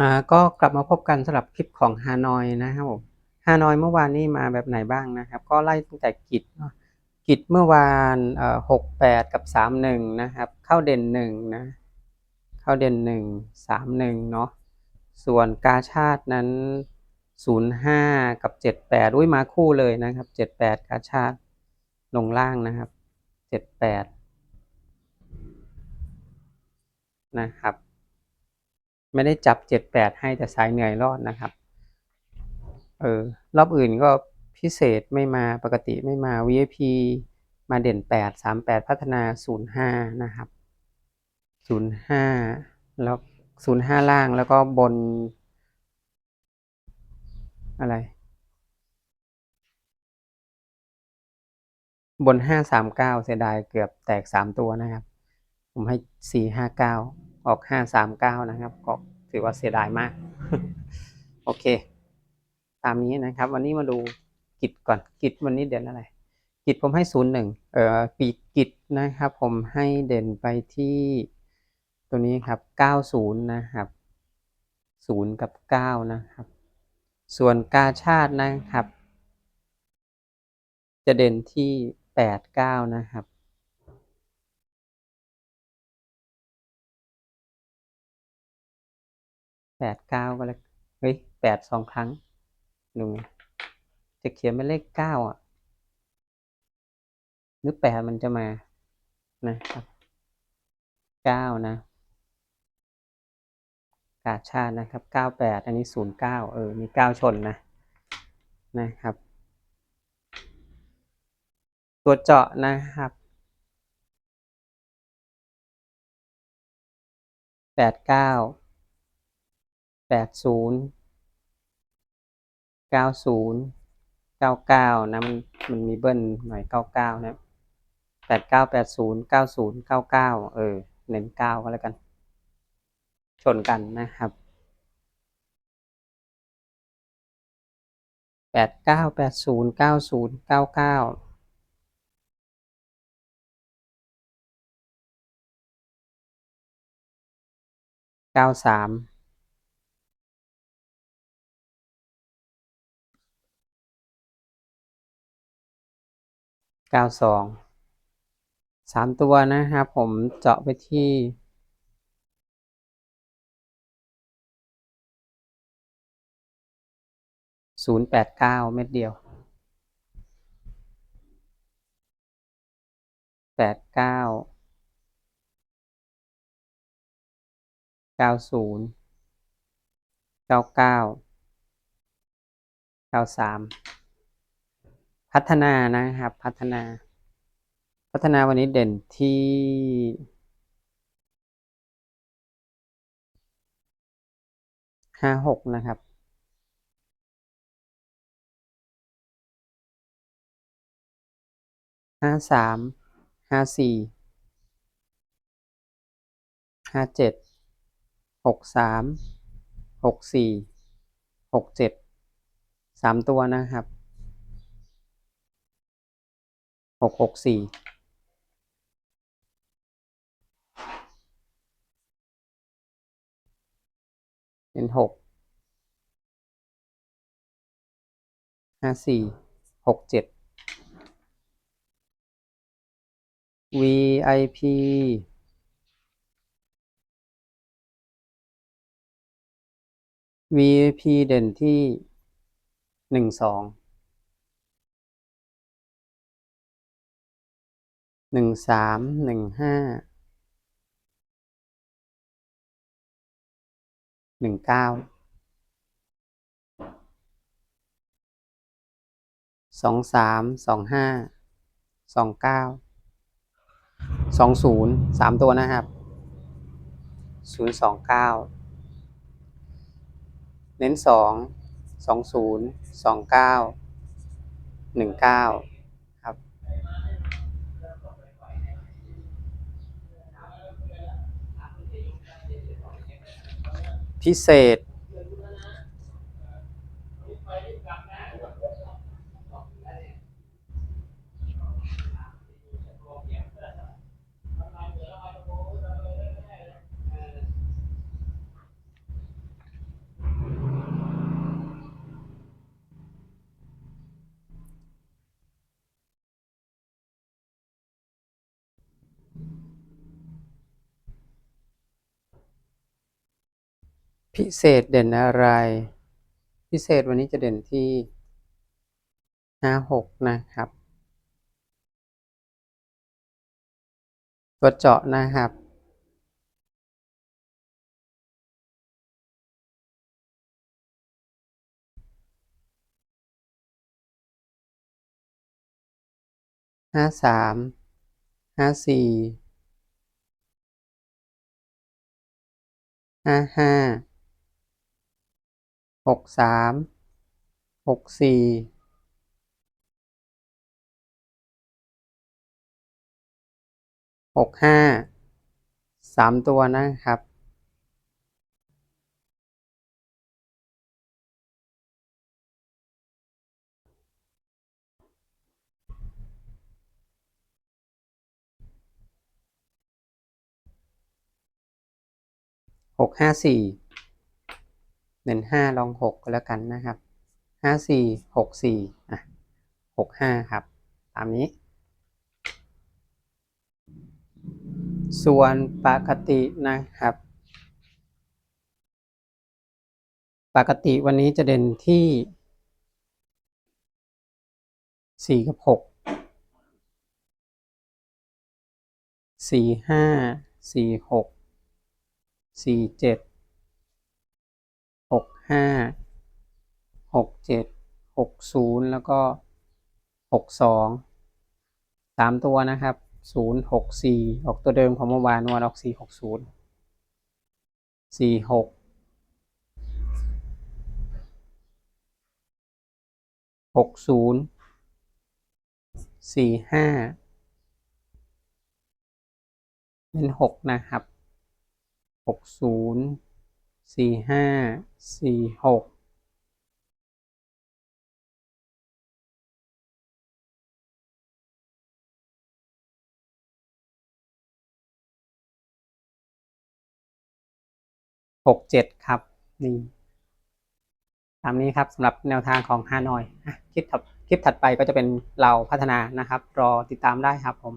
อ่าก็กลับมาพบกันสำหรับคลิปของฮานอยนะครับผมฮานอยเมื่อวานนี้มาแบบไหนบ้างนะครับ ก็ไล่ตั้งแต่กิจเนาะกิจเมื่อวานเอ่อหกแปดกับสามหนึ่งนะครับ เข้าเด่นหนึ่งนะเข้าเด่นหนึ่งสามหนึ่งเนาะส่วนกาชาตินั้นศูนย์ห้ากับเจ็ดแปดอุ้ยมาคู่เลยนะครับเจ็ดแปดกาชาติลงล่างนะครับเจ็ดแปดนะครับ ไม่ได้จับเจ็ดแปดให้แต่สายเหนื่อยรอดนะครับ เออรอบอื่นก็พิเศษไม่มาปกติไม่มา VIP มาเด่นแปดสามแปดพัฒนาศูนย์ห้านะครับศูนย์ห้าแล้วศูนย์ห้าล่างแล้วก็บน อะไร บนห้าสามเก้าเสียดายเกือบแตกสามตัวนะครับ ผมให้สี่ห้าเก้า ออกห้าสามเก้านะครับ ก็ถือว่าเสียดายมาก โอเค ตามนี้นะครับ วันนี้มาดูกิจก่อนกิจวันนี้เด่นอะไร กิจผมให้ศูนย์หนึ่งเอ่อปีกกิจนะครับ ผมให้เด่นไปที่ตัวนี้ครับเก้าศูนย์นะครับศูนย์กับเก้านะครับ ส่วนกาชาตินะครับ จะเด่นที่แปดเก้านะครับ แปดเก้าก็แล้วเฮ้ยแปดสองครั้งดูไงจะเขียนเป็นเลขเก้าอะ หรือแปดมันจะมา นะครับเก้านะกาชาตินะครับเก้าแปดอันนี้ศูนย์เก้าเออ มีเก้าชนนะ นะครับ ตัวเจาะนะครับแปดเก้า แปดศูนย์เก้าศูนย์เก้าเก้านะมันมันมีเบิ้ลหน่อยเก้าเก้านะแปดเก้าแปดศูนย์เก้าศูนย์เก้าเก้าเออเน้นเก้าก็แล้วกัน ชนกันนะครับแปดเก้าแปดศูนย์เก้าศูนย์เก้าเก้าเก้าสาม เก้าสามตัวนะครับผมเจาะไปที่ศูนย์แปดเก้าเม็ดเดียวแปดเก้าเก้าศูนย์เก้าเก้าเก้าสาม พัฒนานะครับ พัฒนา พัฒนาวันนี้เด่นที่ ห้าหกนะครับ ห้าสาม ห้าสี่ ห้าเจ็ด หกสาม หกสี่ หกเจ็ด สามตัวนะครับ หกหกสี่เป็นหกห้าสี่หกเจ็ด VIP VIP เด่นที่หนึ่งสอง หนึ่งสามหนึ่งห้าหนึ่งเก้าสองสามสองห้าสองเก้าสองศูนย์สามตัวนะครับศูนย์สองเก้าเน้นสองสองศูนย์สองเก้าหนึ่งเก้า ครับ พิเศษ พิเศษเด่นอะไร พิเศษวันนี้จะเด่นที่ห้าหกนะครับ ตัวเจาะนะครับ ห้าสาม ห้าสี่ ห้าห้า หกสามหกสี่หกห้าสามตัวนะครับ หกห้าสี่ น้นห้าลองหกก็แล้วกันนะครับห้าสี่หกสี่อะหกห้าครับ ตามนี้ ส่วนปกตินะครับ ปกติวันนี้จะเด่นที่สี่กับหกสี่ห้าสี่หกสี่เจ็ด ห้าหกเจ็ดหกศูนย์แล้วก็หกสองสามตัวนะครับศูนย์หกสี่ออกตัวเดิมของเมื่อวานวันออกสี่หกศูนย์สี่หกหกศูนย์สี่ห้าเน้นหกนะครับหกศูนย์ สี่ห้าสี่หกหกเจ็ดครับนี่ตามนี้ครับสำหรับแนวทางของฮานอยคลิปถัดคลิปถัดไปก็จะเป็นเราพัฒนานะครับ รอติดตามได้ครับผม